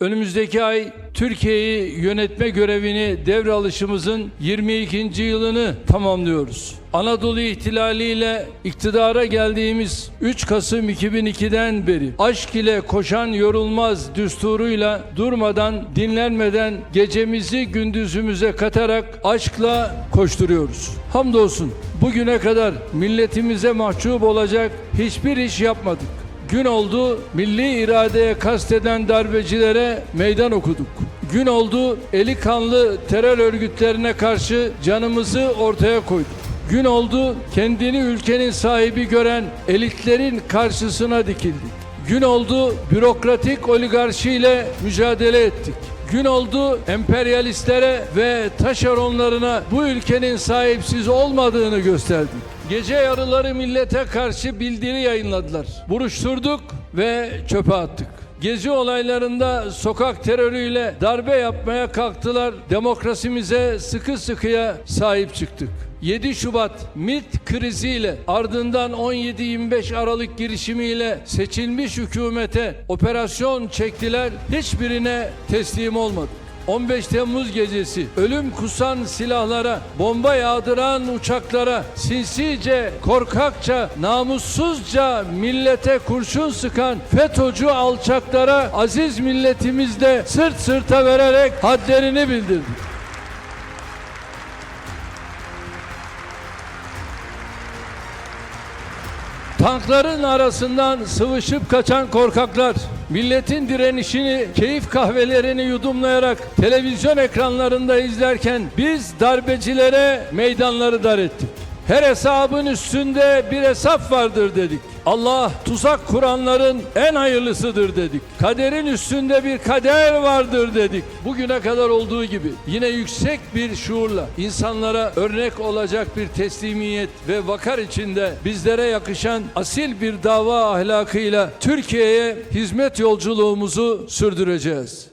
Önümüzdeki ay Türkiye'yi yönetme görevini devralışımızın 22. yılını tamamlıyoruz. Anadolu ihtilaliyle iktidara geldiğimiz 3 Kasım 2002'den beri aşk ile koşan yorulmaz düsturuyla durmadan dinlenmeden gecemizi gündüzümüze katarak aşkla koşturuyoruz. Hamdolsun bugüne kadar milletimize mahcup olacak hiçbir iş yapmadık. Gün oldu milli iradeye kasteden darbecilere meydan okuduk. Gün oldu eli kanlı terör örgütlerine karşı canımızı ortaya koyduk. Gün oldu kendini ülkenin sahibi gören elitlerin karşısına dikildik. Gün oldu bürokratik oligarşiyle mücadele ettik. Gün oldu emperyalistlere ve taşeronlarına bu ülkenin sahipsiz olmadığını gösterdik. Gece yarıları millete karşı bildiri yayınladılar. Buruşturduk ve çöpe attık. Gezi olaylarında sokak terörüyle darbe yapmaya kalktılar. Demokrasimize sıkı sıkıya sahip çıktık. 7 Şubat MİT kriziyle ardından 17-25 Aralık girişimiyle seçilmiş hükümete operasyon çektiler. Hiçbirine teslim olmadık. 15 Temmuz gecesi ölüm kusan silahlara, bomba yağdıran uçaklara, sinsice, korkakça, namussuzca millete kurşun sıkan FETÖ'cü alçaklara aziz milletimizle sırt sırta vererek hadlerini bildirdik. Tankların arasından sıvışıp kaçan korkaklar, milletin direnişini, keyif kahvelerini yudumlayarak televizyon ekranlarında izlerken biz darbecilere meydanları dar ettik. Her hesabın üstünde bir hesap vardır dedik. Allah tuzak kuranların en hayırlısıdır dedik. Kaderin üstünde bir kader vardır dedik. Bugüne kadar olduğu gibi yine yüksek bir şuurla insanlara örnek olacak bir teslimiyet ve vakar içinde bizlere yakışan asil bir dava ahlakıyla Türkiye'ye hizmet yolculuğumuzu sürdüreceğiz.